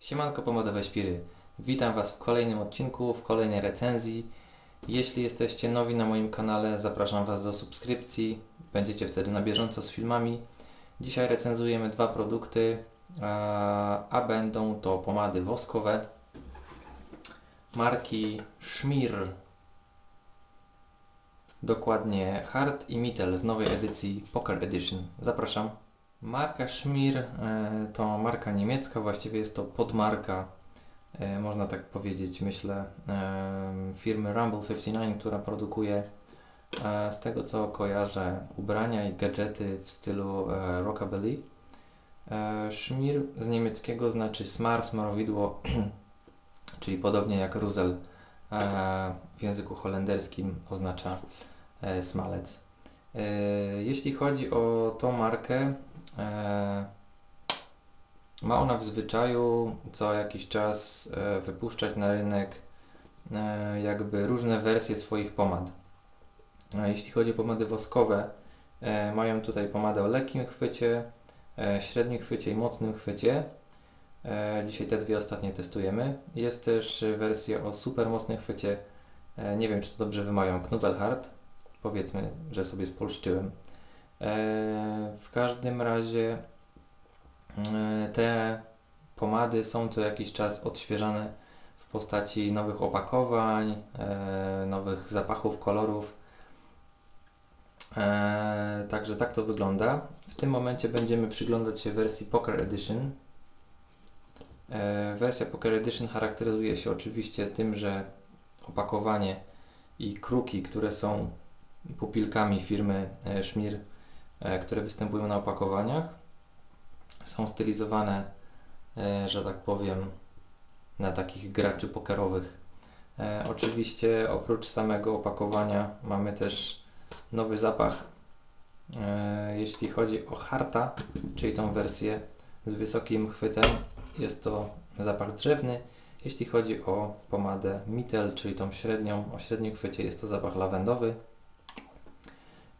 Siemanko Pomodowe Świry. Witam Was w kolejnym odcinku, w kolejnej recenzji. Jeśli jesteście nowi na moim kanale, zapraszam Was do subskrypcji. Będziecie wtedy na bieżąco z filmami. Dzisiaj recenzujemy dwa produkty, a, a będą to pomady woskowe marki Schmir. Dokładnie Hard i Mittel z nowej edycji Poker Edition. Zapraszam. Marka Schmir e, to marka niemiecka, właściwie jest to podmarka, e, można tak powiedzieć, myślę, e, firmy Rumble 59, która produkuje z tego co kojarzę ubrania i gadżety w stylu rockabilly. Schmir z niemieckiego znaczy smar, smarowidło, czyli podobnie jak Ruzel w języku holenderskim oznacza smalec. Jeśli chodzi o tą markę, e, ma ona w zwyczaju co jakiś czas e, wypuszczać na rynek e, jakby różne wersje swoich pomad. A jeśli chodzi o pomady woskowe, e, mają tutaj pomadę o lekkim chwycie, e, średnim chwycie i mocnym chwycie. E, dzisiaj te dwie ostatnie testujemy. Jest też wersja o super mocnym chwycie. E, nie wiem, czy to dobrze wymawiam. Knubelhard. Powiedzmy, że sobie spolszczyłem. E, w każdym razie e, te pomady są co jakiś czas odświeżane w postaci nowych opakowań, e, nowych zapachów, kolorów. Także tak to wygląda. W tym momencie będziemy przyglądać się wersji Poker Edition. Wersja Poker Edition charakteryzuje się oczywiście tym, że opakowanie i kruki, które są pupilkami firmy Schmir, e, które występują na opakowaniach, są stylizowane, e, że tak powiem, na takich graczy pokerowych. E, Oczywiście oprócz samego opakowania mamy też nowy zapach. E, Jeśli chodzi o harta, czyli tą wersję z wysokim chwytem, jest to zapach drzewny. Jeśli chodzi o pomadę Mittel, czyli tą średnią, o średnim chwycie, jest to zapach lawendowy.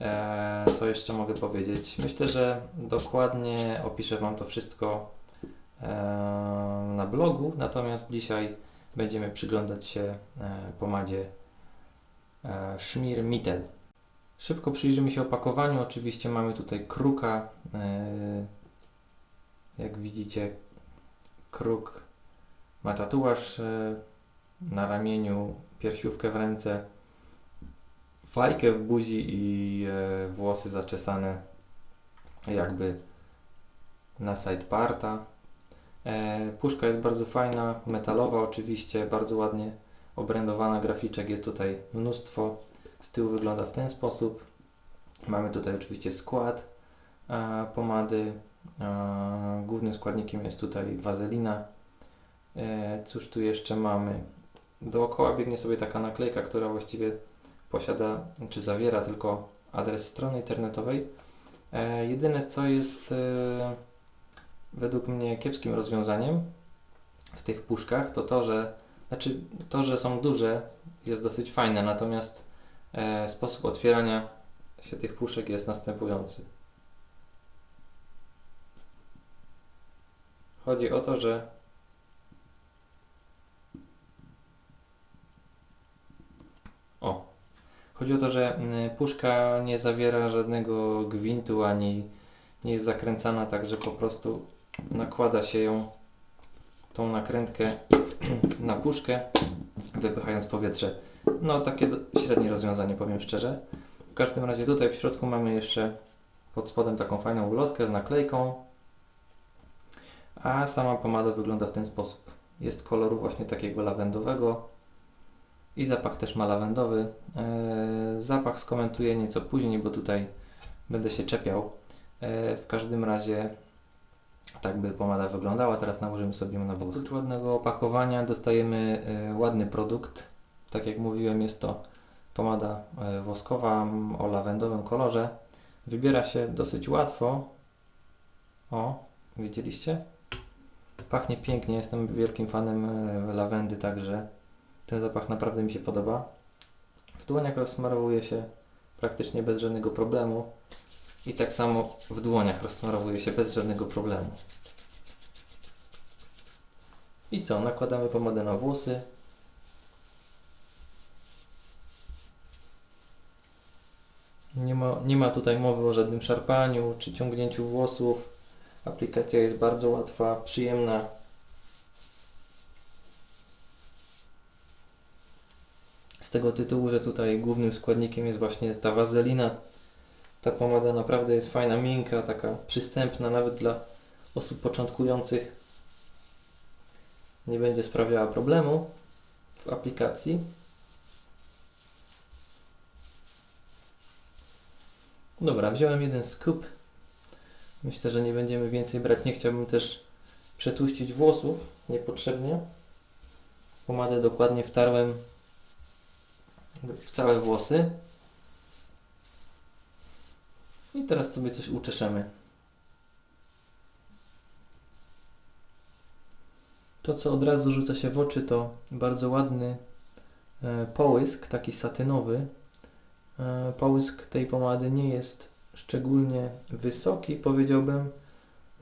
E, co jeszcze mogę powiedzieć? Myślę, że dokładnie opiszę Wam to wszystko e, na blogu, natomiast dzisiaj będziemy przyglądać się e, pomadzie Schmir Mittel. Szybko przyjrzymy się opakowaniu. Oczywiście mamy tutaj kruka. Jak widzicie, kruk ma tatuaż na ramieniu, piersiówkę w ręce, fajkę w buzi i e, włosy zaczesane jakby na side parta. E, puszka jest bardzo fajna, metalowa oczywiście, bardzo ładnie obrędowana, graficzek jest tutaj mnóstwo. Z tyłu wygląda w ten sposób. Mamy tutaj oczywiście skład e, pomady. E, głównym składnikiem jest tutaj wazelina. E, cóż tu jeszcze mamy? Dookoła biegnie sobie taka naklejka, która właściwie posiada, czy zawiera tylko adres strony internetowej. E, jedyne co jest e, według mnie kiepskim rozwiązaniem w tych puszkach to to, że znaczy to, że są duże jest dosyć fajne, natomiast e, sposób otwierania się tych puszek jest następujący. Chodzi o to, że o, chodzi o to, że mm, puszka nie zawiera żadnego gwintu ani nie jest zakręcana, także po prostu nakłada się ją tą nakrętkę na puszkę, wypychając powietrze. No takie średnie rozwiązanie, powiem szczerze. W każdym razie tutaj w środku mamy jeszcze pod spodem taką fajną ulotkę z naklejką, a sama pomada wygląda w ten sposób. Jest koloru właśnie takiego lawendowego i zapach też ma lawendowy. Eee, zapach skomentuję nieco później, bo tutaj będę się czepiał. Eee, w każdym razie tak by pomada wyglądała. Teraz nałożymy sobie ją na włosy. Oprócz ładnego opakowania dostajemy e, ładny produkt. Tak jak mówiłem, jest to pomada e, woskowa o lawendowym kolorze. Wybiera się dosyć łatwo. O, widzieliście? Pachnie pięknie. Jestem wielkim fanem e, lawendy, także ten zapach naprawdę mi się podoba. W dłoniach rozsmarowuje się praktycznie bez żadnego problemu. I tak samo w dłoniach rozsmarowuje się bez żadnego problemu. I co? Nakładamy pomadę na włosy. Nie ma, nie ma tutaj mowy o żadnym szarpaniu czy ciągnięciu włosów. Aplikacja jest bardzo łatwa, przyjemna. Z tego tytułu, że tutaj głównym składnikiem jest właśnie ta wazelina. Ta pomada naprawdę jest fajna, miękka, taka przystępna nawet dla osób początkujących. Nie będzie sprawiała problemu w aplikacji. Dobra, wziąłem jeden scoop. Myślę, że nie będziemy więcej brać. Nie chciałbym też przetłuścić włosów niepotrzebnie. Pomadę dokładnie wtarłem w całe włosy. I teraz sobie coś uczeszemy. To, co od razu rzuca się w oczy, to bardzo ładny e, połysk, taki satynowy. E, połysk tej pomady nie jest szczególnie wysoki, powiedziałbym.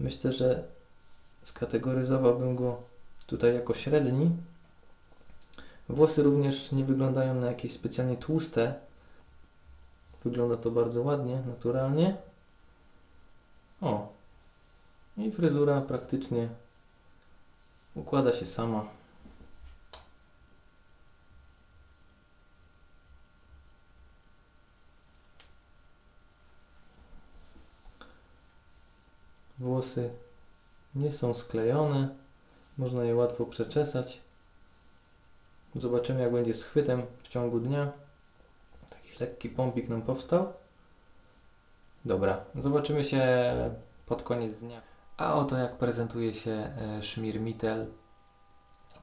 Myślę, że skategoryzowałbym go tutaj jako średni. Włosy również nie wyglądają na jakieś specjalnie tłuste. Wygląda to bardzo ładnie, naturalnie. O. I fryzura praktycznie układa się sama. Włosy nie są sklejone, można je łatwo przeczesać. Zobaczymy jak będzie z chwytem w ciągu dnia. Taki lekki pompik nam powstał. Dobra, zobaczymy się pod koniec dnia. A oto jak prezentuje się e, Schmier Mittel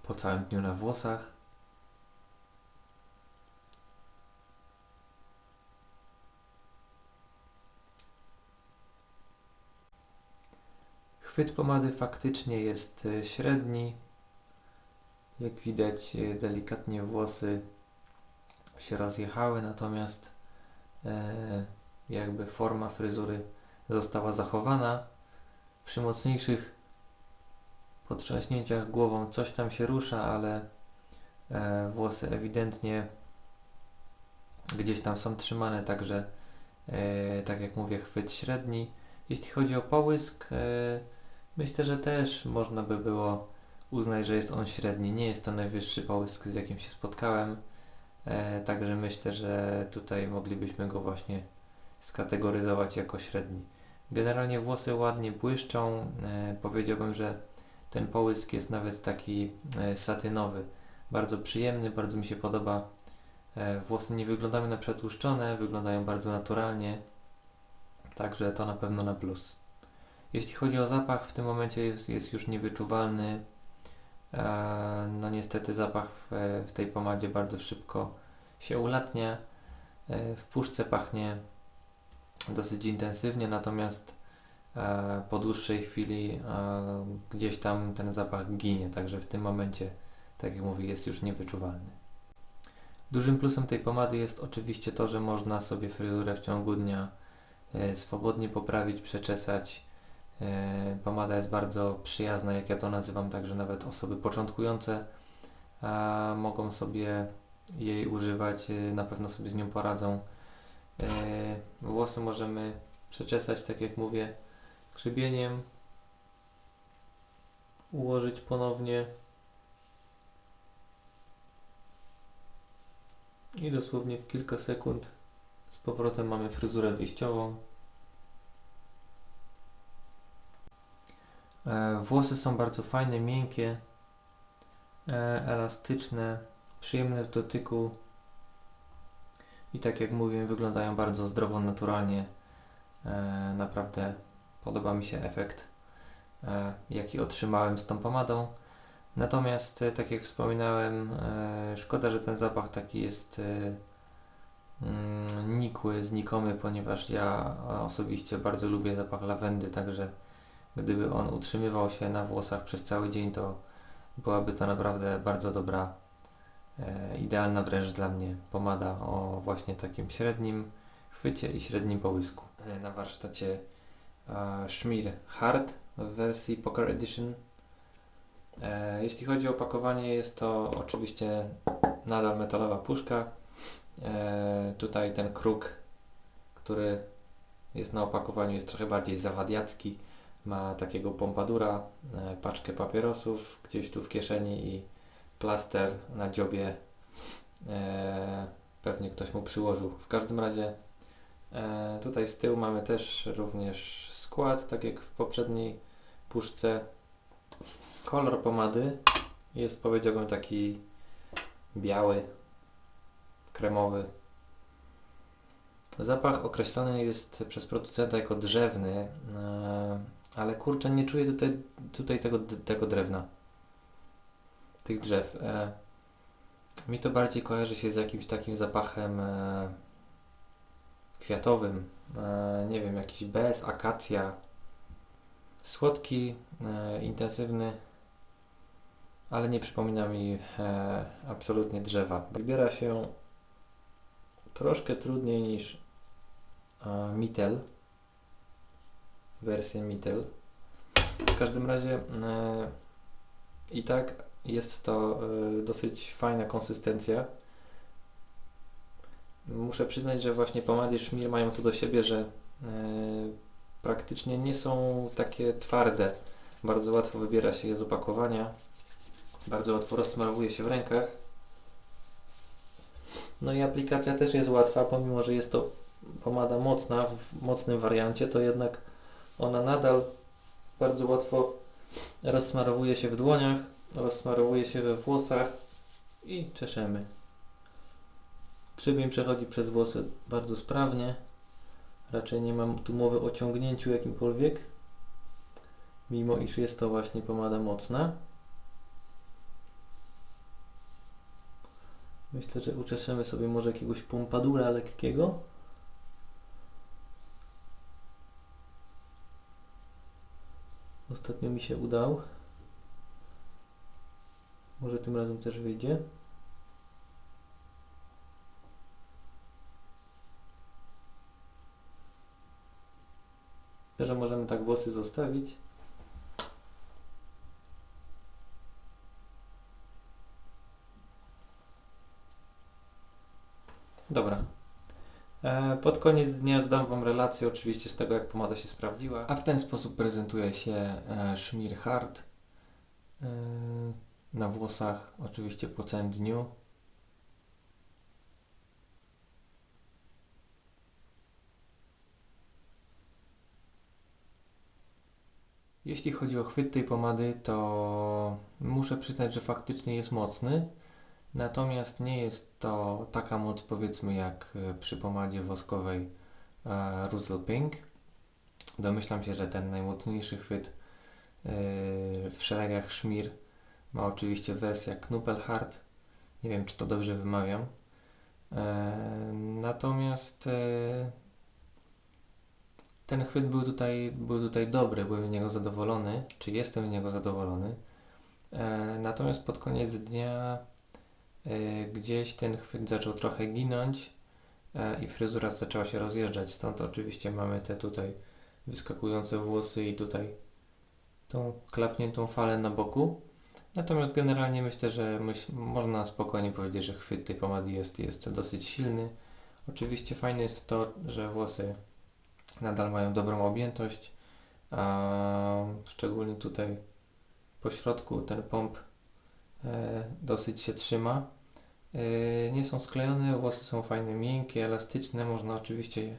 po całym dniu na włosach. Chwyt pomady faktycznie jest e, średni. Jak widać, e, delikatnie włosy się rozjechały, natomiast e, jakby forma fryzury została zachowana. Przy mocniejszych potrząśnięciach głową coś tam się rusza, ale e, włosy ewidentnie gdzieś tam są trzymane, także tak jak mówię, chwyt średni. Jeśli chodzi o połysk, myślę, że też można by było uznać, że jest on średni. Nie jest to najwyższy połysk, z jakim się spotkałem, e, także myślę, że tutaj moglibyśmy go właśnie skategoryzować jako średni. Generalnie włosy ładnie błyszczą. E, powiedziałbym, że ten połysk jest nawet taki e, satynowy. Bardzo przyjemny, bardzo mi się podoba. E, włosy nie wyglądają na przetłuszczone, wyglądają bardzo naturalnie. Także to na pewno na plus. Jeśli chodzi o zapach, w tym momencie jest, jest już niewyczuwalny. E, no niestety zapach w, w tej pomadzie bardzo szybko się ulatnia. E, w puszce pachnie dosyć intensywnie, natomiast e, po dłuższej chwili gdzieś tam ten zapach ginie, także w tym momencie, tak jak mówię, jest już niewyczuwalny. Dużym plusem tej pomady jest oczywiście to, że można sobie fryzurę w ciągu dnia swobodnie poprawić, przeczesać. E, pomada jest bardzo przyjazna, jak ja to nazywam, także nawet osoby początkujące e, mogą sobie jej używać, e, na pewno sobie z nią poradzą. Włosy możemy przeczesać, tak jak mówię, grzebieniem, ułożyć ponownie i dosłownie w kilka sekund z powrotem mamy fryzurę wyjściową. Włosy są bardzo fajne, miękkie, e, elastyczne, przyjemne w dotyku i tak jak mówiłem, wyglądają bardzo zdrowo, naturalnie. E, Naprawdę podoba mi się efekt, e, jaki otrzymałem z tą pomadą. Natomiast, e, tak jak wspominałem, e, szkoda, że ten zapach taki jest e, mm, nikły, znikomy, ponieważ ja osobiście bardzo lubię zapach lawendy, także gdyby on utrzymywał się na włosach przez cały dzień, to byłaby to naprawdę bardzo dobra, e, idealna wręcz dla mnie pomada o właśnie takim średnim chwycie i średnim połysku. E, Na warsztacie e, Schmier Hard w wersji Poker Edition E, jeśli chodzi o opakowanie, jest to oczywiście nadal metalowa puszka. E, tutaj ten kruk, który jest na opakowaniu, jest trochę bardziej zawadiacki. Ma takiego pompadura, e, paczkę papierosów gdzieś tu w kieszeni i plaster na dziobie. E, pewnie ktoś mu przyłożył. W każdym razie e, tutaj z tyłu mamy też również skład, tak jak w poprzedniej puszce. Kolor pomady jest powiedziałbym taki biały, kremowy. Zapach określony jest przez producenta jako drzewny, ale kurczę, nie czuję tutaj, tutaj tego, tego drewna, tych drzew. E, mi to bardziej kojarzy się z jakimś takim zapachem e, kwiatowym, nie wiem, jakiś bez, akacja, słodki, intensywny, ale nie przypomina mi absolutnie drzewa. Wybiera się troszkę trudniej niż Mitel, wersję Mitel. W każdym razie e, i tak jest to e, dosyć fajna konsystencja. Muszę przyznać, że właśnie pomady Schmier mają to do siebie, że e, praktycznie nie są takie twarde. Bardzo łatwo wybiera się je z opakowania. Bardzo łatwo rozsmarowuje się w rękach. No i aplikacja też jest łatwa, pomimo że jest to pomada mocna, w mocnym wariancie, to jednak ona nadal bardzo łatwo rozsmarowuje się w dłoniach, rozsmarowuje się we włosach i czeszemy. Grzebień przechodzi przez włosy bardzo sprawnie. Raczej nie mam tu mowy o ciągnięciu jakimkolwiek, mimo iż jest to właśnie pomada mocna. Myślę, że uczeszemy sobie może jakiegoś pompadura lekkiego. Ostatnio mi się udał. Może tym razem też wyjdzie. Że możemy tak włosy zostawić. Dobra. E, pod koniec dnia zdam Wam relację oczywiście z tego, jak pomada się sprawdziła. A w ten sposób prezentuje się e, Schmier Hard e, na włosach, oczywiście po całym dniu. Jeśli chodzi o chwyt tej pomady, to muszę przyznać, że faktycznie jest mocny. Natomiast nie jest to taka moc powiedzmy jak e, przy pomadzie woskowej e, Russell Pink. Domyślam się, że ten najmocniejszy chwyt e, w szeregach Schmir ma oczywiście wersja Knuppelhard. Nie wiem, czy to dobrze wymawiam. E, natomiast e, ten chwyt był tutaj, był tutaj dobry, byłem z niego zadowolony, czy jestem z niego zadowolony. E, natomiast pod koniec dnia gdzieś ten chwyt zaczął trochę ginąć e, i fryzura zaczęła się rozjeżdżać. Stąd oczywiście mamy te tutaj wyskakujące włosy i tutaj tą klapniętą falę na boku. Natomiast generalnie myślę, że myśl, można spokojnie powiedzieć, że chwyt tej pomady jest, jest dosyć silny. Oczywiście fajne jest to, że włosy nadal mają dobrą objętość, a szczególnie tutaj po środku ten pomp e, dosyć się trzyma. Yy, nie są sklejone, włosy są fajne, miękkie, elastyczne, można oczywiście je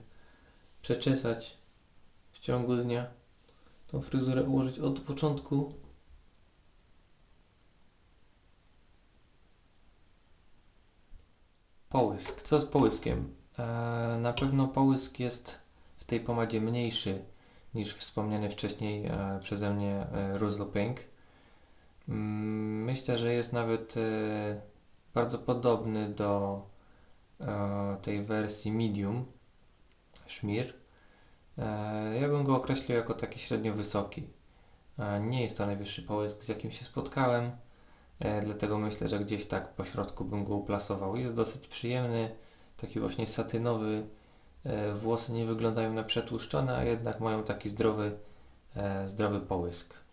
przeczesać w ciągu dnia. Tą fryzurę ułożyć od początku. Połysk. Co z połyskiem? Eee, na pewno połysk jest w tej pomadzie mniejszy niż wspomniany wcześniej e, przeze mnie e, Russell Pink. Mm, myślę, że jest nawet e, bardzo podobny do e, tej wersji medium szmir. E, ja bym go określił jako taki średnio wysoki. E, nie jest to najwyższy połysk, z jakim się spotkałem, e, dlatego myślę, że gdzieś tak po środku bym go uplasował. Jest dosyć przyjemny, taki właśnie satynowy. E, włosy nie wyglądają na przetłuszczone, a jednak mają taki zdrowy, e, zdrowy połysk.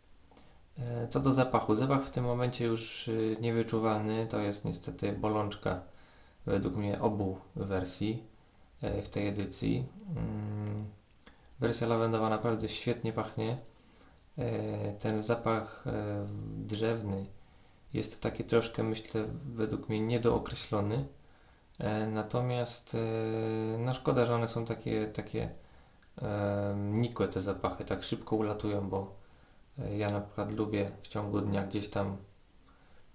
E, Co do zapachu, zapach w tym momencie już y, niewyczuwalny, to jest niestety bolączka według mnie obu wersji e, w tej edycji. Mm, Wersja lawendowa naprawdę świetnie pachnie. E, Ten zapach drzewny jest taki troszkę, myślę, według mnie niedookreślony. Natomiast no szkoda, że one są takie, takie nikłe te zapachy, tak szybko ulatują, bo ja na przykład lubię w ciągu dnia gdzieś tam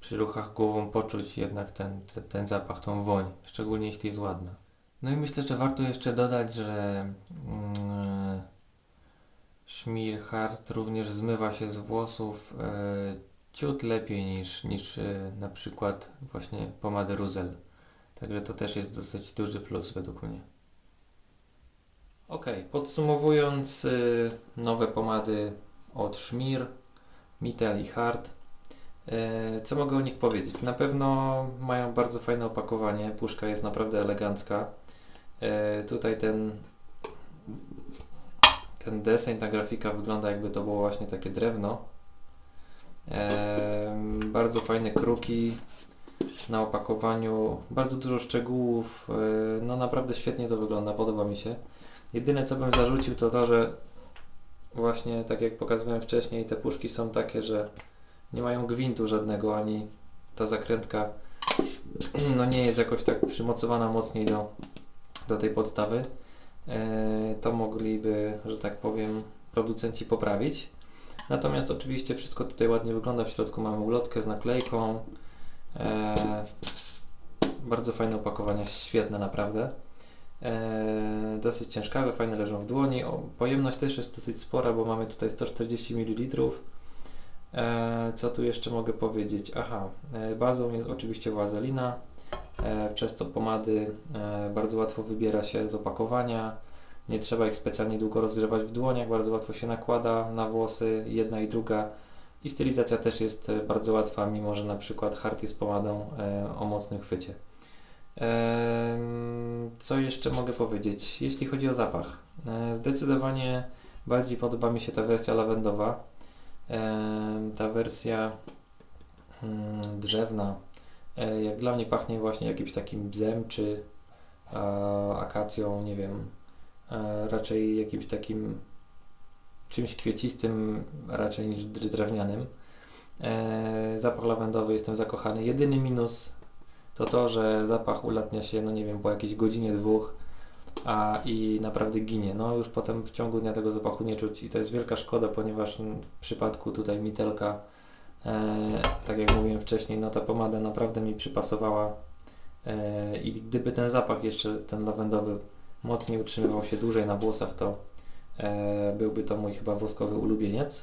przy ruchach głową poczuć jednak ten, ten, ten zapach, tą woń, szczególnie jeśli jest ładna. No i myślę, że warto jeszcze dodać, że mm, Schmierhart również zmywa się z włosów e, ciut lepiej niż, niż e, na przykład właśnie pomady Ruzel. Także to też jest dosyć duży plus według mnie. Ok, podsumowując y, nowe pomady od Schmier, Mittel i Hart. E, Co mogę o nich powiedzieć? Na pewno mają bardzo fajne opakowanie, puszka jest naprawdę elegancka. E, Tutaj ten, ten deseń, ta grafika wygląda jakby to było właśnie takie drewno. E, Bardzo fajne kruki na opakowaniu, bardzo dużo szczegółów, no naprawdę świetnie to wygląda, podoba mi się. Jedyne co bym zarzucił to to, że właśnie tak jak pokazywałem wcześniej, te puszki są takie, że nie mają gwintu żadnego, ani ta zakrętka no nie jest jakoś tak przymocowana mocniej do, do tej podstawy. E, to mogliby, że tak powiem, producenci poprawić. Natomiast oczywiście wszystko tutaj ładnie wygląda. W środku mamy ulotkę z naklejką. E, bardzo fajne opakowania, świetne naprawdę. E, dosyć ciężkawe, fajne leżą w dłoni. O, pojemność też jest dosyć spora, bo mamy tutaj 140 ml. E, co tu jeszcze mogę powiedzieć? Aha, e, bazą jest oczywiście wazelina, e, przez co pomady e, bardzo łatwo wybiera się z opakowania. Nie trzeba ich specjalnie długo rozgrzewać w dłoniach, bardzo łatwo się nakłada na włosy, jedna i druga. I stylizacja też jest e, bardzo łatwa, mimo że na przykład hard jest pomadą e, o mocnym chwycie. Co jeszcze mogę powiedzieć? Jeśli chodzi o zapach, e, zdecydowanie bardziej podoba mi się ta wersja lawendowa. Ta wersja mm, drzewna, e, jak dla mnie pachnie właśnie jakimś takim bzem czy akacją, nie wiem, raczej jakimś takim czymś kwiecistym raczej niż dr- drewnianym. E, zapach lawendowy jestem zakochany. Jedyny minus to to, że zapach ulatnia się, no nie wiem, po jakiejś godzinie, dwóch, a i naprawdę ginie. No już potem w ciągu dnia tego zapachu nie czuć i to jest wielka szkoda, ponieważ w przypadku tutaj Mitelka, e, tak jak mówiłem wcześniej, no ta pomada naprawdę mi przypasowała e, i gdyby ten zapach jeszcze, ten lawendowy, mocniej utrzymywał się dłużej na włosach, to e, byłby to mój chyba woskowy ulubieniec.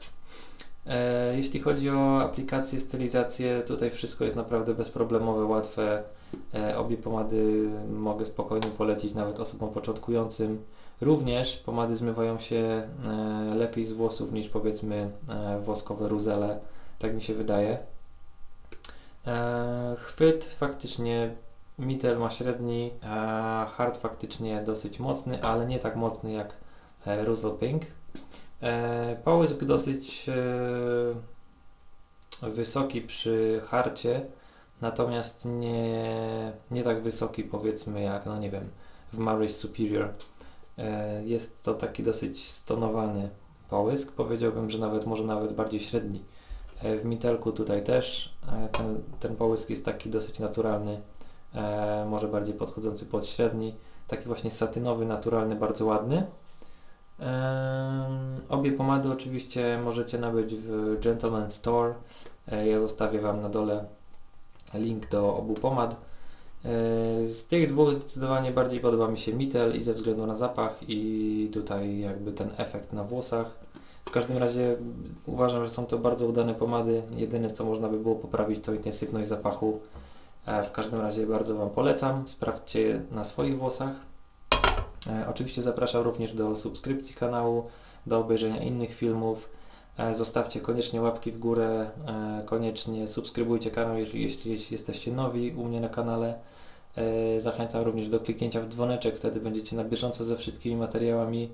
E, Jeśli chodzi o aplikację, stylizację, tutaj wszystko jest naprawdę bezproblemowe, łatwe. E, Obie pomady mogę spokojnie polecić nawet osobom początkującym. Również pomady zmywają się e, lepiej z włosów niż powiedzmy woskowe ruzele, tak mi się wydaje. Chwyt faktycznie Mittel ma średni, Hard faktycznie dosyć mocny, ale nie tak mocny jak Russell Pink. E, Połysk dosyć e, wysoki przy harcie, natomiast nie, nie tak wysoki powiedzmy jak, no nie wiem, w Mary's Superior. E, Jest to taki dosyć stonowany połysk, powiedziałbym, że nawet może nawet bardziej średni. W Mitelku tutaj też ten, ten połysk jest taki dosyć naturalny, może bardziej podchodzący pod średni, taki właśnie satynowy, naturalny, bardzo ładny. Obie pomady oczywiście możecie nabyć w Gentleman Store. E, Ja zostawię Wam na dole link do obu pomad. E, Z tych dwóch zdecydowanie bardziej podoba mi się Mittel i ze względu na zapach i tutaj jakby ten efekt na włosach. W każdym razie uważam, że są to bardzo udane pomady. Jedyne co można by było poprawić to intensywność zapachu. E, W każdym razie bardzo Wam polecam. Sprawdźcie je na swoich włosach. E, Oczywiście zapraszam również do subskrypcji kanału, do obejrzenia innych filmów. E, Zostawcie koniecznie łapki w górę, e, koniecznie subskrybujcie kanał, jeśli, jeśli jesteście nowi u mnie na kanale. Zachęcam również do kliknięcia w dzwoneczek, wtedy będziecie na bieżąco ze wszystkimi materiałami.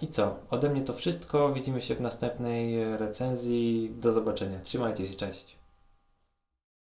I co? Ode mnie to wszystko. Widzimy się w następnej recenzji. Do zobaczenia. Trzymajcie się, cześć.